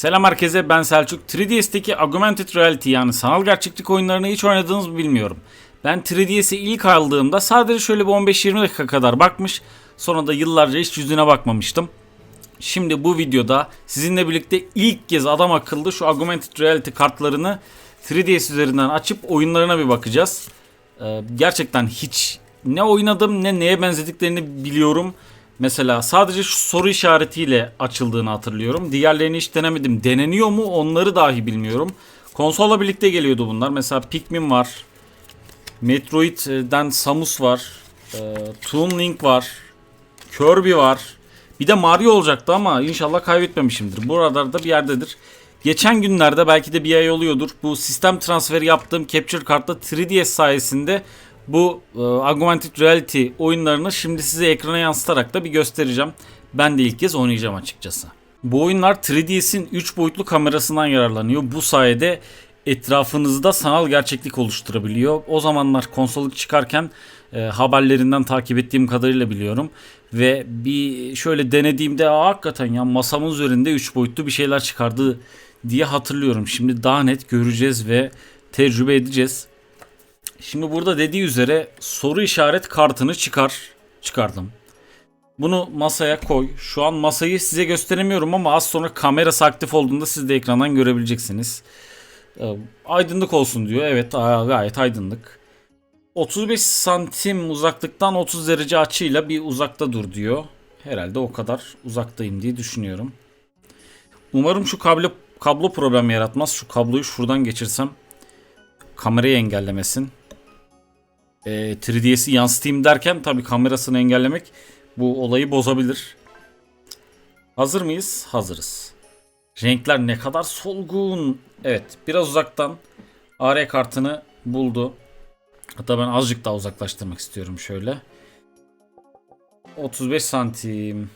Selam herkese ben Selçuk. 3DS'teki Augmented Reality yani sanal gerçeklik oyunlarını hiç oynadınız mı bilmiyorum. Ben 3DS'i ilk aldığımda sadece şöyle bir 15-20 dakika kadar bakmış. Sonra da yıllarca hiç yüzüne bakmamıştım. Şimdi bu videoda sizinle birlikte ilk kez adam akıllı şu Augmented Reality kartlarını 3DS üzerinden açıp oyunlarına bir bakacağız. Ee, gerçekten hiç ne oynadım ne neye benzediklerini biliyorum. Mesela sadece şu soru işaretiyle açıldığını hatırlıyorum. Diğerlerini hiç denemedim. Deneniyor mu onları dahi bilmiyorum. Konsolla birlikte geliyordu bunlar. Mesela Pikmin var. Metroid'den Samus var. E, Toon Link var. Kirby var. Bir de Mario olacaktı ama inşallah kaybetmemişimdir. Buralarda bir yerdedir. Geçen günlerde belki de bir ay oluyordur. Bu sistem transferi yaptığım Capture Kart'ta 3DS sayesinde bu e, Augmented Reality oyunlarını şimdi size ekrana yansıtarak da bir göstereceğim. Ben de ilk kez oynayacağım açıkçası. Bu oyunlar 3DS'in 3 boyutlu kamerasından yararlanıyor. Bu sayede etrafınızda sanal gerçeklik oluşturabiliyor. O zamanlar konsoluk çıkarken e, haberlerinden takip ettiğim kadarıyla biliyorum. Ve bir şöyle denediğimde hakikaten ya masamın üzerinde 3 boyutlu bir şeyler çıkardı diye hatırlıyorum. Şimdi daha net göreceğiz ve tecrübe edeceğiz. Şimdi burada dediği üzere soru işaret kartını çıkar. Çıkardım. Bunu masaya koy. Şu an masayı size gösteremiyorum ama az sonra kamerası aktif olduğunda siz de ekrandan görebileceksiniz. Ee, aydınlık olsun diyor. Evet gayet aydınlık. 35 santim uzaklıktan 30 derece açıyla bir uzakta dur diyor. Herhalde o kadar uzaktayım diye düşünüyorum. Umarım şu kablo kablo problem yaratmaz. Şu kabloyu şuradan geçirsem kamerayı engellemesin. E, 3DS'i yansıtayım derken tabii kamerasını engellemek bu olayı bozabilir. Hazır mıyız? Hazırız. Renkler ne kadar solgun. Evet biraz uzaktan AR kartını buldu. Hatta ben azıcık daha uzaklaştırmak istiyorum şöyle. 35 santim.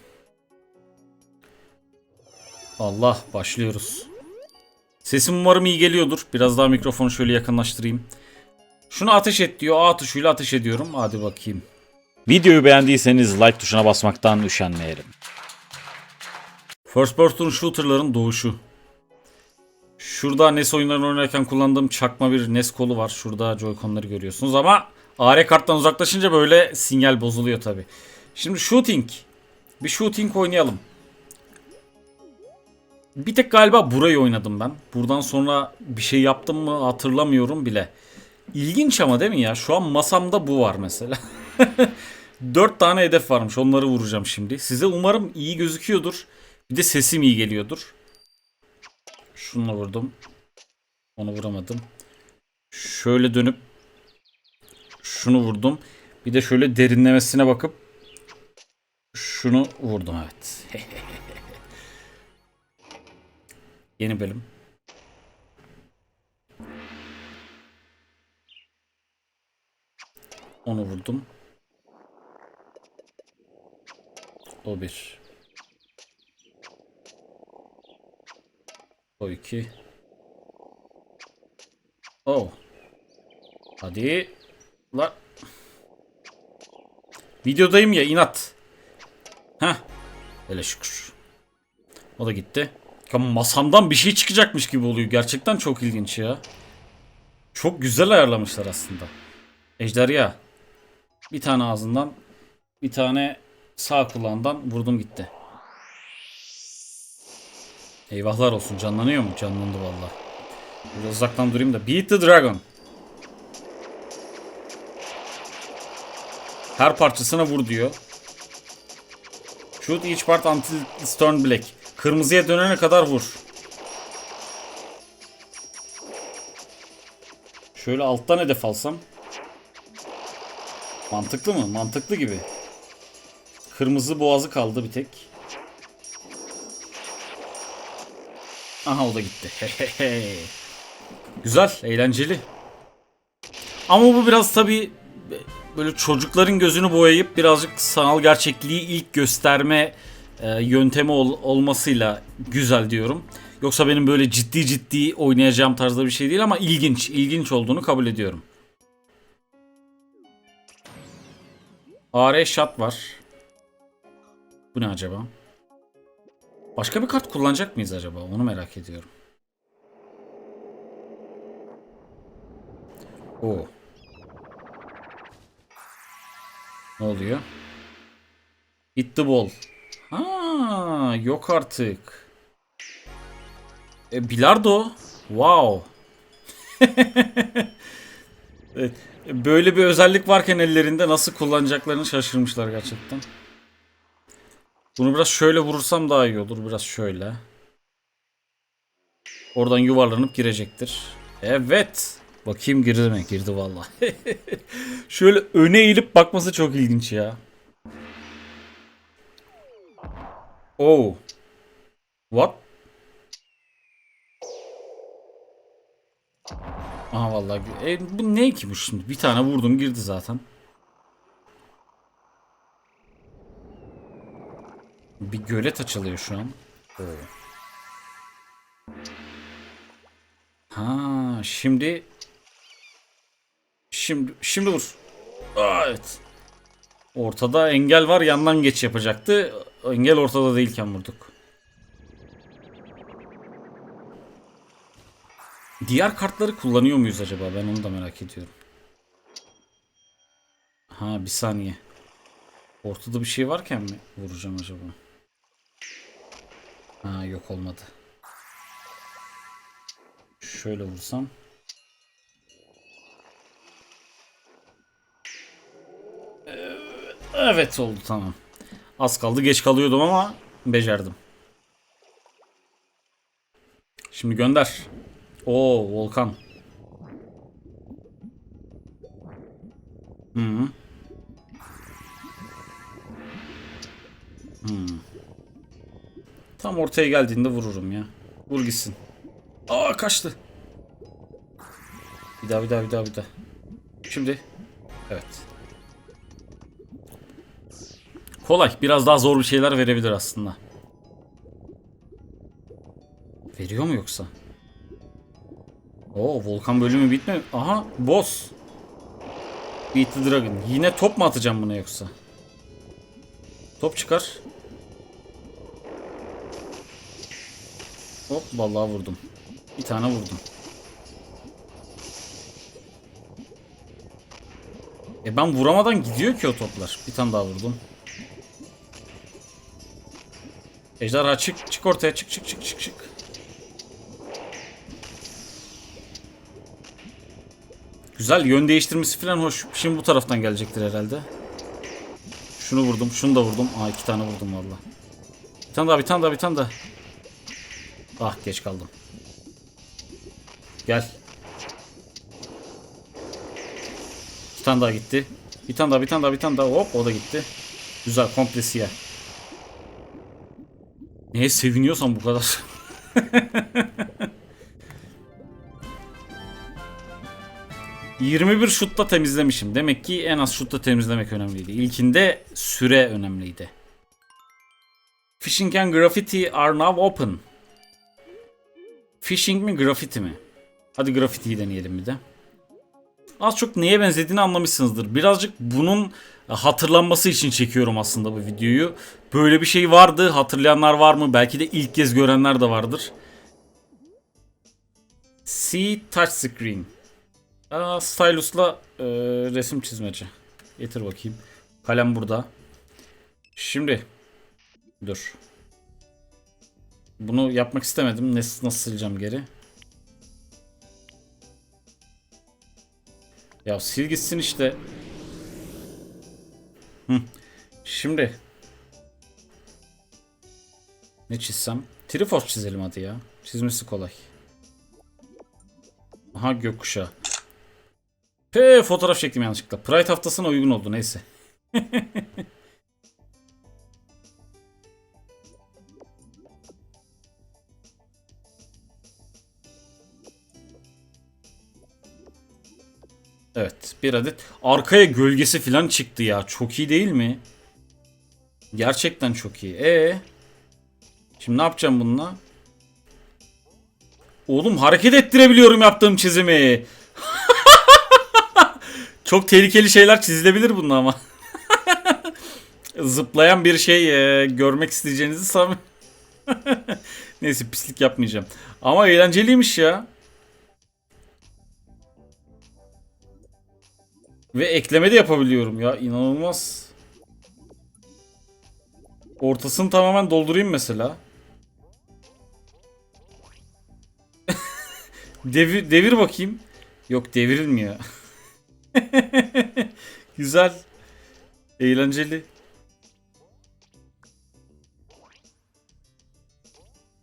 Allah başlıyoruz. Sesim umarım iyi geliyordur. Biraz daha mikrofonu şöyle yakınlaştırayım. Şunu ateş et diyor. A tuşuyla ateş ediyorum. Hadi bakayım. Videoyu beğendiyseniz like tuşuna basmaktan üşenmeyelim. First person shooter'ların doğuşu. Şurada NES oyunlarını oynarken kullandığım çakma bir NES kolu var. Şurada Joy-Con'ları görüyorsunuz ama AR karttan uzaklaşınca böyle sinyal bozuluyor tabi. Şimdi shooting. Bir shooting oynayalım. Bir tek galiba burayı oynadım ben. Buradan sonra bir şey yaptım mı hatırlamıyorum bile. İlginç ama değil mi ya? Şu an masamda bu var mesela. 4 tane hedef varmış. Onları vuracağım şimdi. Size umarım iyi gözüküyordur. Bir de sesim iyi geliyordur. Şununla vurdum. Onu vuramadım. Şöyle dönüp şunu vurdum. Bir de şöyle derinlemesine bakıp şunu vurdum evet. Yeni bölüm. Onu vurdum. O bir. O iki. Oh. Hadi. La. Videodayım ya inat. Heh. Hele şükür. O da gitti. Ama masamdan bir şey çıkacakmış gibi oluyor. Gerçekten çok ilginç ya. Çok güzel ayarlamışlar aslında. Ejderha. Bir tane ağzından, bir tane sağ kulağından vurdum gitti. Eyvahlar olsun canlanıyor mu? Canlandı valla. Biraz uzaktan durayım da. Beat the Dragon. Her parçasına vur diyor. Shoot each part until it's turned black. Kırmızıya dönene kadar vur. Şöyle alttan hedef alsam. Mantıklı mı? Mantıklı gibi. Kırmızı boğazı kaldı bir tek. Aha o da gitti. Güzel, eğlenceli. Ama bu biraz tabi böyle çocukların gözünü boyayıp birazcık sanal gerçekliği ilk gösterme e, yöntemi ol- olmasıyla güzel diyorum. Yoksa benim böyle ciddi ciddi oynayacağım tarzda bir şey değil ama ilginç, ilginç olduğunu kabul ediyorum. AR shot var. Bu ne acaba? Başka bir kart kullanacak mıyız acaba? Onu merak ediyorum. Oo. Ne oluyor? Hit the ball. Ha, yok artık. E, bilardo. Wow. Böyle bir özellik varken ellerinde nasıl kullanacaklarını şaşırmışlar gerçekten. Bunu biraz şöyle vurursam daha iyi olur. Biraz şöyle. Oradan yuvarlanıp girecektir. Evet. Bakayım girdi mi? Girdi valla. şöyle öne eğilip bakması çok ilginç ya. Oh. What? Aha vallahi. E, bu ne ki bu şimdi? Bir tane vurdum girdi zaten. Bir gölet açılıyor şu an. Oo. Ha, şimdi şimdi şimdi vur. Aa, evet. Ortada engel var, yandan geç yapacaktı. Engel ortada değilken vurduk. Diğer kartları kullanıyor muyuz acaba? Ben onu da merak ediyorum. Ha, bir saniye. Ortada bir şey varken mi vuracağım acaba? Ha yok olmadı. Şöyle vursam. Evet oldu tamam. Az kaldı geç kalıyordum ama becerdim. Şimdi gönder. Oo volkan. -hı. Hmm. Tam ortaya geldiğinde vururum ya. Vur gitsin. Aa kaçtı. Bir daha bir daha bir daha bir daha. Şimdi. Evet. Kolay. Biraz daha zor bir şeyler verebilir aslında. Veriyor mu yoksa? Oo volkan bölümü bitme. Aha boss. Beat the Dragon. Yine top mu atacağım buna yoksa? Top çıkar. Hop vallahi vurdum. Bir tane vurdum. E ben vuramadan gidiyor ki o toplar. Bir tane daha vurdum. Ejderha çık çık ortaya çık çık çık çık çık. Güzel yön değiştirmesi falan hoş. Şimdi bu taraftan gelecektir herhalde. Şunu vurdum, şunu da vurdum. Aa iki tane vurdum valla. Bir tane daha, bir tane daha, bir tane daha. Ah geç kaldım. Gel. Bir tane daha gitti. Bir tane daha, bir tane daha, bir tane daha. Hop o da gitti. Güzel komple siyah. Neye seviniyorsan bu kadar. ...21 şutta temizlemişim. Demek ki en az şutta temizlemek önemliydi. İlkinde süre önemliydi. Fishing and graffiti are now open. Fishing mi graffiti mi? Hadi graffitiyi deneyelim bir de. Az çok neye benzediğini anlamışsınızdır. Birazcık bunun hatırlanması için çekiyorum aslında bu videoyu. Böyle bir şey vardı. Hatırlayanlar var mı? Belki de ilk kez görenler de vardır. See touch screen. Aa, stylusla e, resim çizmeci. Getir bakayım. Kalem burada. Şimdi. Dur. Bunu yapmak istemedim. Nasıl, nasıl sileceğim geri? Ya sil gitsin işte. Hı. Şimdi. Ne çizsem? Trifos çizelim hadi ya. Çizmesi kolay. Aha gökkuşağı. Pe fotoğraf çektim yanlışlıkla. Pride haftasına uygun oldu neyse. Evet bir adet. Arkaya gölgesi falan çıktı ya. Çok iyi değil mi? Gerçekten çok iyi. E Şimdi ne yapacağım bununla? Oğlum hareket ettirebiliyorum yaptığım çizimi. Çok tehlikeli şeyler çizilebilir bununla ama. Zıplayan bir şey e, görmek isteyeceğinizi sanmıyorum. Neyse pislik yapmayacağım. Ama eğlenceliymiş ya. Ve ekleme de yapabiliyorum ya. inanılmaz. Ortasını tamamen doldurayım mesela. devir, devir bakayım. Yok devrilmiyor. Güzel. Eğlenceli.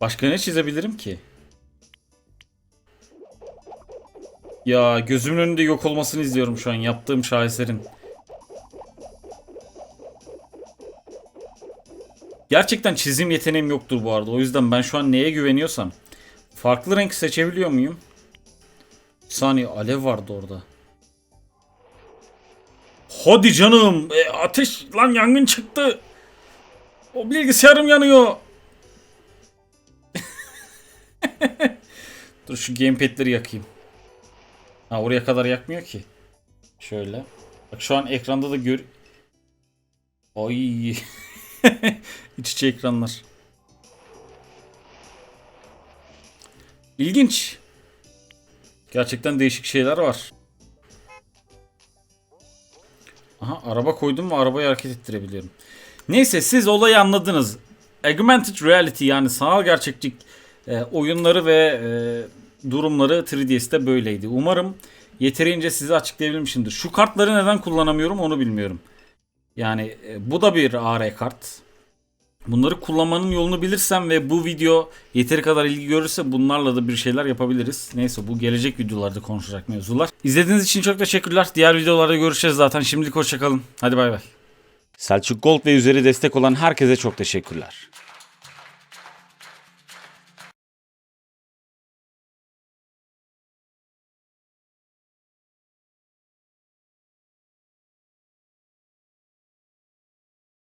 Başka ne çizebilirim ki? Ya gözümün önünde yok olmasını izliyorum şu an yaptığım şaheserin. Gerçekten çizim yeteneğim yoktur bu arada. O yüzden ben şu an neye güveniyorsam. Farklı renk seçebiliyor muyum? Bir saniye alev vardı orada. Hadi canım. E, ateş lan yangın çıktı. O bilgisayarım yanıyor. Dur şu gamepad'leri yakayım. Ha oraya kadar yakmıyor ki. Şöyle. Bak şu an ekranda da gör... Ay. İç içe ekranlar. İlginç. Gerçekten değişik şeyler var. Aha araba koydum ve arabayı hareket ettirebiliyorum. Neyse siz olayı anladınız. Augmented Reality yani sanal gerçeklik e, oyunları ve e, durumları 3DS'te böyleydi. Umarım yeterince size açıklayabilmişimdir. Şu kartları neden kullanamıyorum onu bilmiyorum. Yani e, bu da bir AR kart. Bunları kullanmanın yolunu bilirsem ve bu video yeteri kadar ilgi görürse bunlarla da bir şeyler yapabiliriz. Neyse bu gelecek videolarda konuşacak mevzular. İzlediğiniz için çok teşekkürler. Diğer videolarda görüşeceğiz zaten. Şimdilik hoşçakalın. Hadi bay bay. Selçuk Gold ve üzeri destek olan herkese çok teşekkürler.